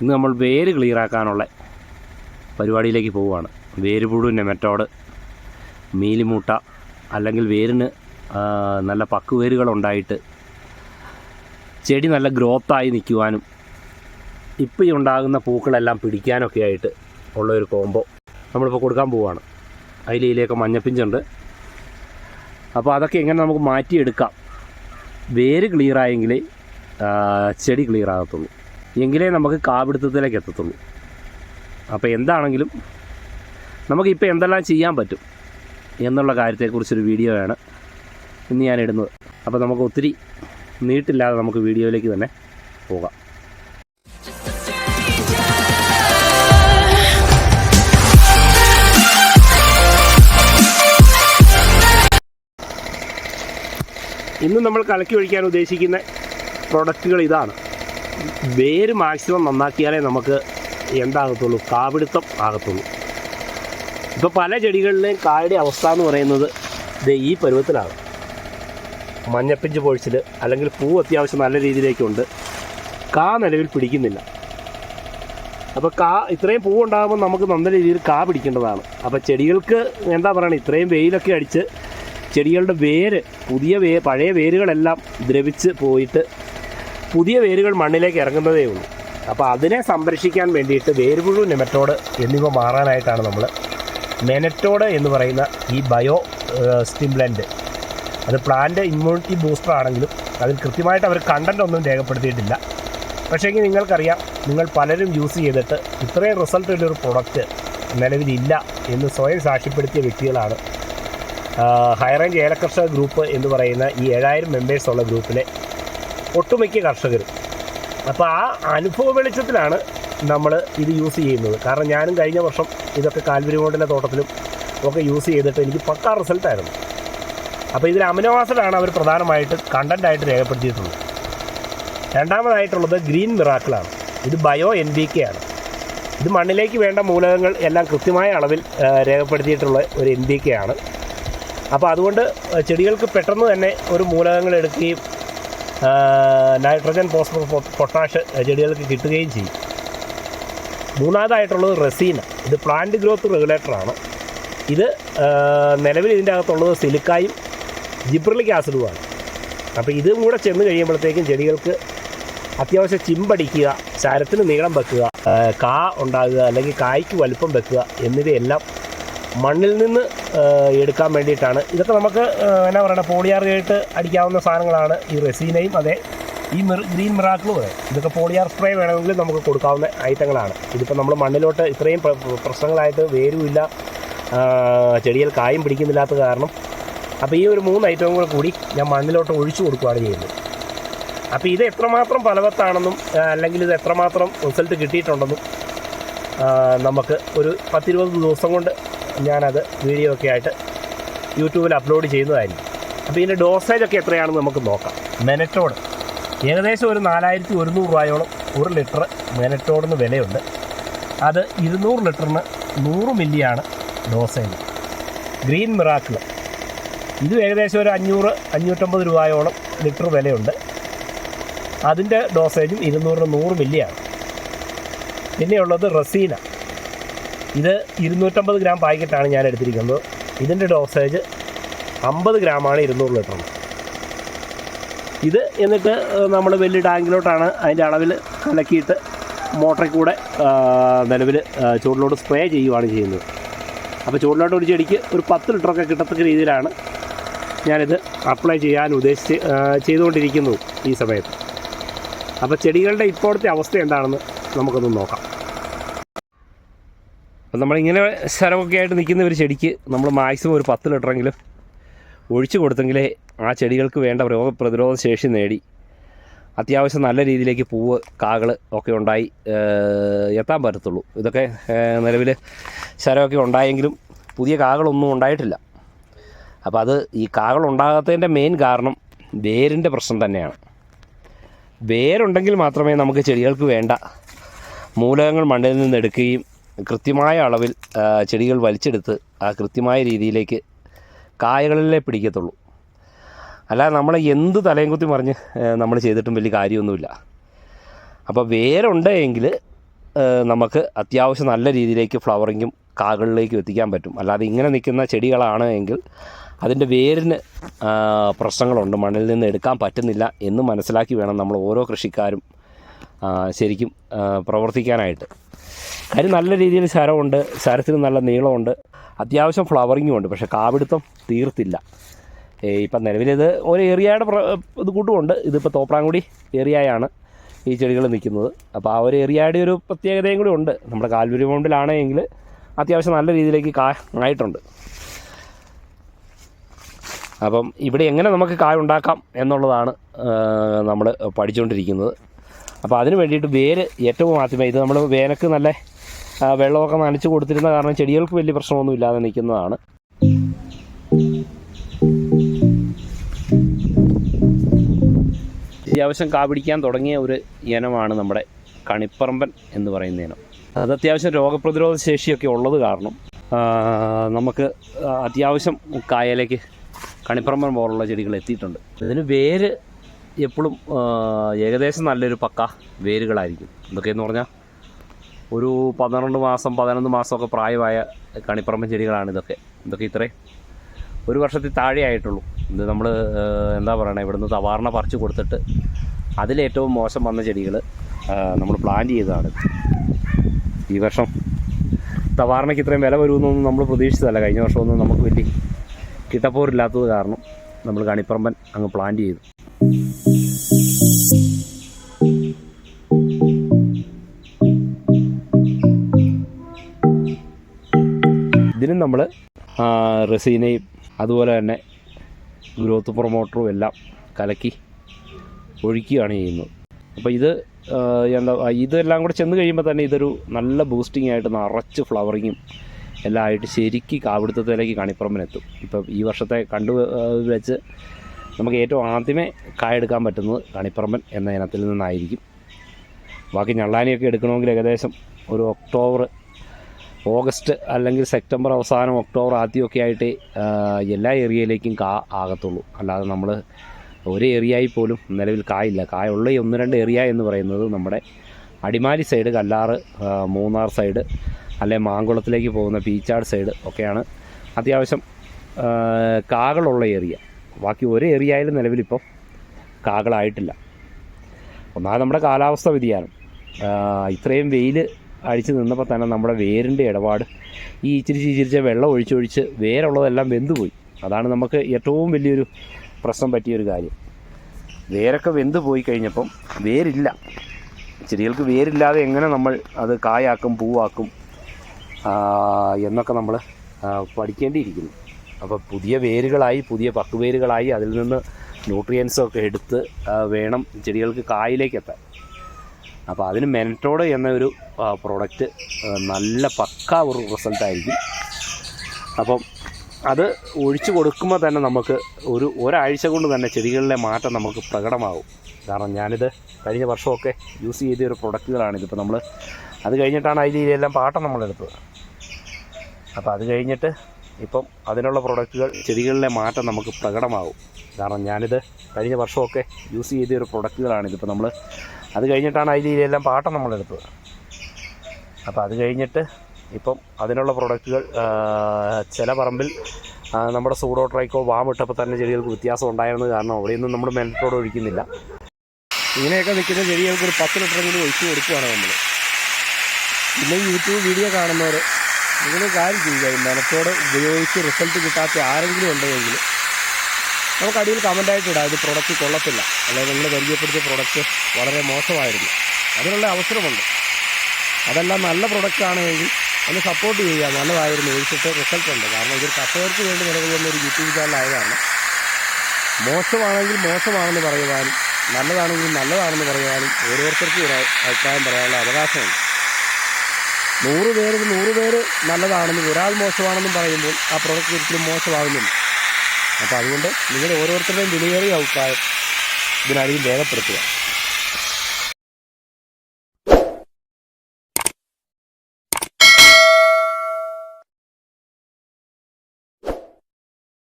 ഇന്ന് നമ്മൾ വേര് ക്ലിയറാക്കാനുള്ള പരിപാടിയിലേക്ക് പോവുകയാണ്. വേര് പുഴുവിന്റെ മെത്തോഡ് മീലിമൂട്ട അല്ലെങ്കിൽ വേരിന് നല്ല പക്കുവേരുകളുണ്ടായിട്ട് ചെടി നല്ല ഗ്രോത്തായി നിൽക്കുവാനും ഇപ്പോൾ ഈ ഉണ്ടാകുന്ന പൂക്കളെല്ലാം പിടിക്കാനൊക്കെ ആയിട്ട് ഉള്ളൊരു കോംബോ നമ്മളിപ്പോൾ കൊടുക്കാൻ പോവുകയാണ്. അതിലേക്കൊക്കെ മഞ്ഞപ്പിഞ്ചുണ്ട്. അപ്പോൾ അതൊക്കെ എങ്ങനെ നമുക്ക് മാറ്റിയെടുക്കാം? വേര് ക്ലിയറായെങ്കിൽ ചെടി ക്ലിയർ ആകത്തുള്ളൂ. എങ്കിലേ നമുക്ക് കാപിടുത്തത്തിലേക്ക് എത്തത്തുള്ളൂ. അപ്പോൾ എന്താണെങ്കിലും നമുക്കിപ്പോൾ എന്തെല്ലാം ചെയ്യാൻ പറ്റും എന്നുള്ള കാര്യത്തെക്കുറിച്ചൊരു വീഡിയോയാണ് ഇന്ന് ഞാൻ ഇടുന്നത്. അപ്പോൾ നമുക്ക് ഒത്തിരി നീട്ടില്ലാതെ നമുക്ക് വീഡിയോയിലേക്ക് തന്നെ പോകാം. ഇന്ന് നമ്മൾ കലക്കി ഒഴിക്കാൻ ഉദ്ദേശിക്കുന്ന പ്രൊഡക്റ്റുകൾ ഇതാണ്. വേര് മാക്സിമം നന്നാക്കിയാലേ നമുക്ക് എന്താകത്തുള്ളൂ? കാപിടുത്തം ആകത്തുള്ളൂ. ഇപ്പോൾ പല ചെടികളിലെയും കായുടെ അവസ്ഥ എന്ന് പറയുന്നത് ഇത് ഈ പരുവത്തിലാണ്. മഞ്ഞപ്പിഞ്ച് പൊഴിച്ചിൽ അല്ലെങ്കിൽ പൂ അത്യാവശ്യം നല്ല രീതിയിലേക്കുണ്ട്. കാ നിലവിൽ പിടിക്കുന്നില്ല. അപ്പോൾ കാ ഇത്രയും പൂ ഉണ്ടാകുമ്പോൾ നമുക്ക് നല്ല രീതിയിൽ കാ പിടിക്കേണ്ടതാണ്. അപ്പോൾ ചെടികൾക്ക് എന്താ പറയുക ഇത്രയും വെയിലൊക്കെ അടിച്ച് ചെടികളുടെ വേര് പുതിയ വേ പഴയ വേരുകളെല്ലാം ദ്രവിച്ച് പോയിട്ട് പുതിയ വേരുകൾ മണ്ണിലേക്ക് ഇറങ്ങുന്നതേ ഉള്ളൂ. അപ്പോൾ അതിനെ സംരക്ഷിക്കാൻ വേണ്ടിയിട്ട് വേരുപുഴു നെമറ്റോഡ് എന്നിവ മാറാനായിട്ടാണ് നമ്മൾ മെനറ്റോഡ് എന്ന് പറയുന്ന ഈ ബയോ സ്റ്റിംബ്ലന്റ് അത് പ്ലാന്റ് ഇമ്മ്യൂണിറ്റി ബൂസ്റ്റർ ആണെങ്കിലും അതിൽ കൃത്യമായിട്ട് അവർ കണ്ടന്റ് ഒന്നും രേഖപ്പെടുത്തിയിട്ടില്ല. പക്ഷേങ്കിൽ നിങ്ങൾക്കറിയാം നിങ്ങൾ പലരും യൂസ് ചെയ്തിട്ട് ഇത്രയും റിസൾട്ട് ഉള്ളൊരു പ്രൊഡക്റ്റ് നിലവിലില്ല എന്ന് സ്വയം സാക്ഷ്യപ്പെടുത്തിയ വ്യക്തികളാണ് ഹൈറേഞ്ച് ഏലകർഷക ഗ്രൂപ്പ് എന്ന് പറയുന്ന ഈ ഏഴായിരം മെമ്പേഴ്സ് ഉള്ള ഗ്രൂപ്പിലെ ഒട്ടുമിക്ക കർഷകരും. അപ്പോൾ ആ അനുഭവ വെളിച്ചത്തിലാണ് നമ്മൾ ഇത് യൂസ് ചെയ്യുന്നത്. കാരണം ഞാനും കഴിഞ്ഞ വർഷം ഇതൊക്കെ കാൽവരിമോണ്ടിലെ തോട്ടത്തിലും ഒക്കെ യൂസ് ചെയ്തിട്ട് എനിക്ക് പക്കാ റിസൾട്ടായിരുന്നു അപ്പോൾ ഇതിൽ അമിനോ ആസിഡാണ് അവർ പ്രധാനമായിട്ട് കണ്ടന്റായിട്ട് രേഖപ്പെടുത്തിയിട്ടുള്ളത്. രണ്ടാമതായിട്ടുള്ളത് ഗ്രീൻ മിറാക്കിളാണ് ഇത് ബയോ എൻ ബി കെ ആണ്. ഇത് മണ്ണിലേക്ക് വേണ്ട മൂലകങ്ങൾ എല്ലാം കൃത്യമായ അളവിൽ രേഖപ്പെടുത്തിയിട്ടുള്ള ഒരു എൻ ബി കെ ആണ്. അപ്പോൾ അതുകൊണ്ട് ചെടികൾക്ക് പെട്ടെന്ന് തന്നെ ഒരു മൂലകങ്ങൾ എടുക്കുകയും നൈട്രജൻ ഫോസ്ഫറസ് പൊട്ടാഷ് ചെടികൾക്ക് കിട്ടുകയും ചെയ്യും. മൂന്നാമതായിട്ടുള്ളത് റെസീന ഇത് പ്ലാന്റ് ഗ്രോത്ത് റെഗുലേറ്ററാണ് ഇത് നിലവിൽ ഇതിന്റെ അകത്തുള്ളത് സിലിക്കായും ജിബ്രലിക് ആസിഡുമാണ് അപ്പോൾ ഇതും കൂടെ ചെന്ന് കഴിയുമ്പോഴത്തേക്കും ചെടികൾക്ക് അത്യാവശ്യം ചിമ്പടിക്കുക ചരത്തിന് നീളം വെക്കുക കാ ഉണ്ടാകുക അല്ലെങ്കിൽ കായ്ക്ക് വലുപ്പം വെക്കുക എന്നിവയെല്ലാം മണ്ണിൽ നിന്ന് എടുക്കാൻ വേണ്ടിയിട്ടാണ്. ഇതൊക്കെ നമുക്ക് എന്നാ പറയുക പോളിയാറിയായിട്ട് അടിക്കാവുന്ന സാധനങ്ങളാണ് ഈ റെസീനയും അതെ. ഈ മിർ ഗ്രീൻ മിറാക്കിളും അതെ. ഇതൊക്കെ പോളിയാർ സ്പ്രേ വേണമെങ്കിൽ നമുക്ക് കൊടുക്കാവുന്ന ഐറ്റങ്ങളാണ്. ഇതിപ്പോൾ നമ്മൾ മണ്ണിലോട്ട് ഇത്രയും പ്ര- പ്ര- പ്രശ്നങ്ങളായിട്ട് വേരുമില്ല. ചെടിയിൽ കായും പിടിക്കുന്നില്ലാത്ത കാരണം. അപ്പോൾ ഈ ഒരു മൂന്ന് ഐറ്റവും കൂടെ കൂടി ഞാൻ മണ്ണിലോട്ട് ഒഴിച്ചു കൊടുക്കുകയാണ് ചെയ്യുന്നത്. അപ്പോൾ ഇത് എത്രമാത്രം ഫലവത്താണെന്നും അല്ലെങ്കിൽ ഇത് എത്രമാത്രം റിസൾട്ട് കിട്ടിയിട്ടുണ്ടെന്നും നമുക്ക് ഒരു പത്തിരുപത് ദിവസം കൊണ്ട് ഞാനത് വീഡിയോ ഒക്കെ ആയിട്ട് യൂട്യൂബിൽ അപ്ലോഡ് ചെയ്യുന്നതായിരിക്കും. അപ്പോൾ ഇതിന്റെ ഡോസേജ് ഒക്കെ എത്രയാണെന്ന് നമുക്ക് നോക്കാം. മെനറ്റോഡ് ഏകദേശം ഒരു നാലായിരത്തി ഒരുന്നൂറ് രൂപയോളം ഒരു ലിറ്റർ മെനറ്റോഡിന് വിലയുണ്ട്. അത് ഇരുന്നൂറ് ലിറ്ററിന് നൂറ് മില്ലിയാണ് ഡോസേജ് ഗ്രീൻ മിറാക്കിൾ ഇത് ഏകദേശം ഒരു അഞ്ഞൂറ് അഞ്ഞൂറ്റമ്പത് രൂപയോളം ലിറ്റർ വിലയുണ്ട്. അതിന്റെ ഡോസേജും ഇരുന്നൂറിന് നൂറ് മില്ലിയാണ് പിന്നെയുള്ളത് റസീന ഇത് ഇരുന്നൂറ്റമ്പത് ഗ്രാം പാക്കറ്റാണ് ഞാൻ എടുത്തിരിക്കുന്നത്. ഇതിന്റെ ഡോസേജ് അമ്പത് ഗ്രാമാണ് ഇരുന്നൂറ് ലിറ്ററിന് ഇത് എന്നിട്ട് നമ്മൾ വലിയ ടാങ്കിലോട്ടാണ് അതിന്റെ അളവിൽ കലക്കിയിട്ട് മോട്ടറിൽ കൂടെ നിലവിൽ ചൂടിലോട്ട് സ്പ്രേ ചെയ്യുവാണ് ചെയ്യുന്നത്. അപ്പോൾ ചൂടിലോട്ട് ഒരു ചെടിക്ക് ഒരു പത്ത് ലിറ്ററൊക്കെ കിട്ടത്തക്ക രീതിയിലാണ് ഞാനിത് അപ്ലൈ ചെയ്യാൻ ഉദ്ദേശിച്ച് ചെയ്തുകൊണ്ടിരിക്കുന്നു ഈ സമയത്ത്. അപ്പോൾ ചെടികളുടെ ഇപ്പോഴത്തെ അവസ്ഥ എന്താണെന്ന് നമുക്കൊന്ന് നോക്കാം. അപ്പം നമ്മളിങ്ങനെ സ്ഥലമൊക്കെ ആയിട്ട് നിൽക്കുന്ന ഒരു ചെടിക്ക് നമ്മൾ മാക്സിമം ഒരു പത്ത് ലിറ്ററെങ്കിലും ഒഴിച്ചു കൊടുത്തെങ്കിലേ ആ ചെടികൾക്ക് വേണ്ട രോഗ പ്രതിരോധ ശേഷി നേടി. അത്യാവശ്യം നല്ല രീതിയിലേക്ക് പൂവ് കാകൾ ഒക്കെ ഉണ്ടായി എത്താൻ പറ്റത്തുള്ളൂ. ഇതൊക്കെ നിലവിൽ ശരമൊക്കെ ഉണ്ടായെങ്കിലും പുതിയ കാകളൊന്നും ഉണ്ടായിട്ടില്ല. അപ്പോൾ അത് ഈ കാകൾ ഉണ്ടാകാത്തതിന്റെ മെയിൻ കാരണം വേരിന്റെ പ്രശ്നം തന്നെയാണ്. വേരുണ്ടെങ്കിൽ മാത്രമേ നമുക്ക് ചെടികൾക്ക് വേണ്ട മൂലകങ്ങൾ മണ്ണിൽ നിന്ന് എടുക്കുകയും കൃത്യമായ അളവിൽ ചെടികൾ വലിച്ചെടുത്ത് ആ കൃത്യമായ രീതിയിലേക്ക് കായകളിലേ പിടിക്കത്തുള്ളൂ. അല്ലാതെ നമ്മൾ എന്ത് തലയും കുത്തി മറിഞ്ഞ് നമ്മൾ ചെയ്തിട്ടും വലിയ കാര്യമൊന്നുമില്ല. അപ്പോൾ വേരുണ്ട് എങ്കിൽ നമുക്ക് അത്യാവശ്യം നല്ല രീതിയിലേക്ക് ഫ്ലവറിങ്ങും കാകളിലേക്കും എത്തിക്കാൻ പറ്റും. അല്ലാതെ ഇങ്ങനെ നിൽക്കുന്ന ചെടികളാണ് എങ്കിൽ അതിന്റെ വേരിന് പ്രശ്നങ്ങളുണ്ട്. മണ്ണിൽ നിന്ന് എടുക്കാൻ പറ്റുന്നില്ല എന്ന് മനസ്സിലാക്കി വേണം നമ്മൾ ഓരോ കൃഷിക്കാരും ശരിക്കും പ്രവർത്തിക്കാനായിട്ട്. കാര്യം നല്ല രീതിയിൽ ശരമുണ്ട് ശരത്തിന് നല്ല നീളമുണ്ട്. അത്യാവശ്യം ഫ്ലവറിങ്ങും ഉണ്ട് പക്ഷേ കാവിടുത്തം തീർത്തില്ല. ഇപ്പം നിലവിലിത് ഒരു ഏരിയയുടെ ഇത് കൂട്ടുമുണ്ട്. ഇതിപ്പോൾ തോപ്രാങ്കുടി ഏരിയയാണ് ഈ ചെടികൾ നിൽക്കുന്നത്. അപ്പോൾ ആ ഒരു ഏരിയയുടെ ഒരു പ്രത്യേകതയും കൂടി ഉണ്ട്. നമ്മുടെ കാൽവരി മൗണ്ടിലാണെങ്കിൽ അത്യാവശ്യം നല്ല രീതിയിലേക്ക് കാ ആയിട്ടുണ്ട് അപ്പം ഇവിടെ എങ്ങനെ നമുക്ക് കായ ഉണ്ടാക്കാം എന്നുള്ളതാണ് നമ്മൾ പഠിച്ചുകൊണ്ടിരിക്കുന്നത്. അപ്പോൾ അതിന് വേണ്ടിയിട്ട് വേര് ഏറ്റവും ആദ്യമേ ഇത് നമ്മൾ വേനക്ക് നല്ല വെള്ളമൊക്കെ നനച്ചു കൊടുത്തിരുന്ന കാരണം ചെടികൾക്ക് വലിയ പ്രശ്നമൊന്നും ഇല്ലാതെ നിൽക്കുന്നതാണ് അത്യാവശ്യം കാ പിടിക്കാൻ തുടങ്ങിയ ഒരു ഇനമാണ് നമ്മുടെ കണിപ്പറമ്പൻ എന്ന് പറയുന്ന ഇനം. അത് അത്യാവശ്യം രോഗപ്രതിരോധ ശേഷിയൊക്കെ ഉള്ളത് കാരണം നമുക്ക് അത്യാവശ്യം കായലേക്ക് കണിപ്പറമ്പൻ പോലുള്ള ചെടികൾ എത്തിയിട്ടുണ്ട്. ഇതിന് വേര് എപ്പോഴും ഏകദേശം നല്ലൊരു പക്ക വേരുകളായിരിക്കും. എന്തൊക്കെയെന്ന് പറഞ്ഞാൽ ഒരു പന്ത്രണ്ട് മാസം പതിനൊന്ന് മാസമൊക്കെ പ്രായമായ കണിപ്പറമ്പൻ ചെടികളാണ് ഇതൊക്കെ. ഇതൊക്കെ ഇത്രയും ഒരു വർഷത്തിൽ താഴെ ആയിട്ടുള്ളൂ. ഇത് നമ്മൾ എന്താ പറയണേ ഇവിടുന്ന് തവാറണ പറിച്ചു കൊടുത്തിട്ട് അതിലേറ്റവും മോശം വന്ന ചെടികൾ നമ്മൾ പ്ലാൻ ചെയ്തതാണ്. ഈ വർഷം തവാറിനയ്ക്ക് ഇത്രയും വില വരുമെന്നൊന്നും നമ്മൾ പ്രതീക്ഷിച്ചതല്ല. കഴിഞ്ഞ വർഷമൊന്നും നമുക്ക് വലിയ കിട്ടപ്പോരില്ലാത്തത് കാരണം നമ്മൾ കണിപ്പറമ്പൻ അങ്ങ് പ്ലാൻ ചെയ്തു. ഇതിനും നമ്മൾ റെസീനയും അതുപോലെ തന്നെ ഗ്രോത്ത് പ്രൊമോട്ടറും എല്ലാം കലക്കി ഒഴിക്കുകയാണ് ചെയ്യുന്നത്. അപ്പോൾ ഇത് എന്താ ഇതെല്ലാം കൂടെ ചെന്ന് കഴിയുമ്പോൾ തന്നെ ഇതൊരു നല്ല ബൂസ്റ്റിംഗ് ആയിട്ട് നിറച്ച് ഫ്ലവറിങ്ങും എല്ലാം ആയിട്ട് ശരിക്ക് കാവിടുത്തത്തിലേക്ക് കണിപ്പുറമ്പിനെത്തും ഇപ്പം ഈ വർഷത്തെ കണ്ടു വെച്ച് നമുക്ക് ഏറ്റവും ആദ്യമേ കായെടുക്കാൻ പറ്റുന്നത് കണിപ്പറമ്പൻ എന്ന ഇനത്തിൽ നിന്നായിരിക്കും. ബാക്കി ഞള്ളാനിയൊക്കെ എടുക്കണമെങ്കിൽ ഏകദേശം ഒരു ഒക്ടോബർ ഓഗസ്റ്റ് അല്ലെങ്കിൽ സെപ്റ്റംബർ അവസാനം ഒക്ടോബർ ആദ്യമൊക്കെ ആയിട്ട് എല്ലാ ഏരിയയിലേക്കും കാ ആകത്തുള്ളൂ. അല്ലാതെ നമ്മൾ ഒരു ഏരിയയിൽ പോലും നിലവിൽ കായില്ല. കായുള്ള ഒന്ന് രണ്ട് ഏരിയ എന്ന് പറയുന്നത് നമ്മുടെ അടിമാലി സൈഡ് കല്ലാറ് മൂന്നാർ സൈഡ് അല്ലെ മാങ്കുളത്തിലേക്ക് പോകുന്ന പീച്ചാട് സൈഡ് ഒക്കെയാണ് അത്യാവശ്യം കാകളുള്ള ഏരിയ. ബാക്കി ഒരു ഏരിയയിലും നിലവിലിപ്പം കാകളായിട്ടില്ല. ഒന്നാമത് നമ്മുടെ കാലാവസ്ഥ വ്യതിയാനം. ഇത്രയും വെയിൽ അടിച്ച് നിന്നപ്പോൾ തന്നെ നമ്മുടെ വേരിന്റെ ഇടപാട്. ഈ ഇച്ചിരി ഇച്ചിരിച്ച വെള്ളം ഒഴിച്ചൊഴിച്ച് വേരുള്ളതെല്ലാം വെന്തുപോയി. അതാണ് നമുക്ക് ഏറ്റവും വലിയൊരു പ്രശ്നം പറ്റിയൊരു കാര്യം. വേരൊക്കെ വെന്ത് പോയി കഴിഞ്ഞപ്പം വേരില്ല. ചെടികൾക്ക് വേരില്ലാതെ എങ്ങനെ നമ്മൾ അത് കായാക്കും പൂവാക്കും എന്നൊക്കെ നമ്മൾ പഠിക്കേണ്ടിയിരിക്കുന്നു. അപ്പോൾ പുതിയ വേരുകളായി പുതിയ പക്കുവേരുകളായി അതിൽ നിന്ന് ന്യൂട്രിയൻസൊക്കെ എടുത്ത് വേണം ചെടികൾക്ക് കായിലേക്ക് എത്താൻ അപ്പോൾ അതിന് മെനറ്റോഡ് എന്ന ഒരു പ്രോഡക്റ്റ് നല്ല പക്ക ഒരു റിസൾട്ടായിരിക്കും അപ്പം അത് ഒഴിച്ചു കൊടുക്കുമ്പോൾ തന്നെ നമുക്ക് ഒരു ഒരാഴ്ച കൊണ്ട് തന്നെ ചെടികളിലെ മാറ്റം നമുക്ക് പ്രകടമാകും കാരണം ഞാനിത് കഴിഞ്ഞ വർഷമൊക്കെ യൂസ് ചെയ്ത ഒരു പ്രൊഡക്റ്റുകളാണ് ഇതിപ്പോൾ നമ്മൾ അത് കഴിഞ്ഞിട്ടാണ് അതിൽ ഇതെല്ലാം പാട്ടം നമ്മളെടുത്തത്. അപ്പോൾ അത് കഴിഞ്ഞിട്ട് ഇപ്പം അതിനുള്ള പ്രൊഡക്റ്റുകൾ ചെടികളിലെ മാറ്റം നമുക്ക് പ്രകടമാകും കാരണം ഞാനിത് കഴിഞ്ഞ വർഷമൊക്കെ യൂസ് ചെയ്ത ഒരു പ്രൊഡക്റ്റുകളാണ് ഇതിപ്പോൾ നമ്മൾ അത് കഴിഞ്ഞിട്ടാണ് അതിൽ പാട്ട നമ്മളെടുത്തത്. അപ്പോൾ അത് കഴിഞ്ഞിട്ട് ഇപ്പം അതിനുള്ള പ്രൊഡക്റ്റുകൾ ചില പറമ്പിൽ നമ്മുടെ സൂഡോ ട്രൈക്കോ വാം ഇട്ടപ്പോൾ തന്നെ ചെടികൾക്ക് വ്യത്യാസം ഉണ്ടായിരുന്നത് കാരണം അവിടെയൊന്നും നമ്മൾ മെനത്തോട് ഒഴിക്കുന്നില്ല. ഇങ്ങനെയൊക്കെ നിൽക്കുന്ന ചെടികൾക്ക് ഒരു പത്ത് ലിറ്ററെങ്കിലും ഒഴിച്ചു കൊടുക്കുകയാണ് നമ്മൾ പിന്നെ യൂട്യൂബ് വീഡിയോ കാണുന്നവർ നിങ്ങൾ കാര്യം ചെയ്യുക. മെനത്തോട് ഉപയോഗിച്ച് റിസൾട്ട് കിട്ടാത്ത ആരെങ്കിലും ഉണ്ടെങ്കിൽ നമുക്ക് അടിയിൽ കമന്റായിട്ട് ഇടാം ഇത് പ്രൊഡക്റ്റ് കൊള്ളത്തില്ല. അല്ലെങ്കിൽ നിങ്ങൾ പരിചയപ്പെടുത്തിയ പ്രൊഡക്റ്റ് വളരെ മോശമായിരുന്നു. അതിനുള്ള അവസരമുണ്ട്. അതെല്ലാം നല്ല പ്രൊഡക്റ്റ് ആണെങ്കിൽ ഒന്ന് സപ്പോർട്ട് ചെയ്യുക. നല്ലതായിരുന്നു. ഒഴിച്ചിട്ട് റിസൾട്ട് ഉണ്ട്. കാരണം ഇതൊരു കർഷകർക്ക് വേണ്ടി നിലകൊള്ളുന്ന ഒരു യൂട്യൂബ് ചാനലായ കാരണം മോശമാണെങ്കിൽ മോശമാണെന്ന് പറയുവാനും നല്ലതാണെങ്കിൽ നല്ലതാണെന്ന് പറയുവാനും ഓരോരുത്തർക്കും ഒരു അഭിപ്രായം പറയാനുള്ള അവകാശമുണ്ട്. നൂറ് പേരിൽ നൂറ് പേര് നല്ലതാണെന്നും ഒരാൾ മോശമാണെന്നും പറയുമ്പോൾ ആ പ്രൊഡക്റ്റ് ഒരിക്കലും മോശമാകുന്നില്ല അപ്പോൾ അതുകൊണ്ട് നിങ്ങളുടെ ഓരോരുത്തരുടെയും വിലയേറിയ അഭിപ്രായം ഇതിനടിയിൽ രേഖപ്പെടുത്തുക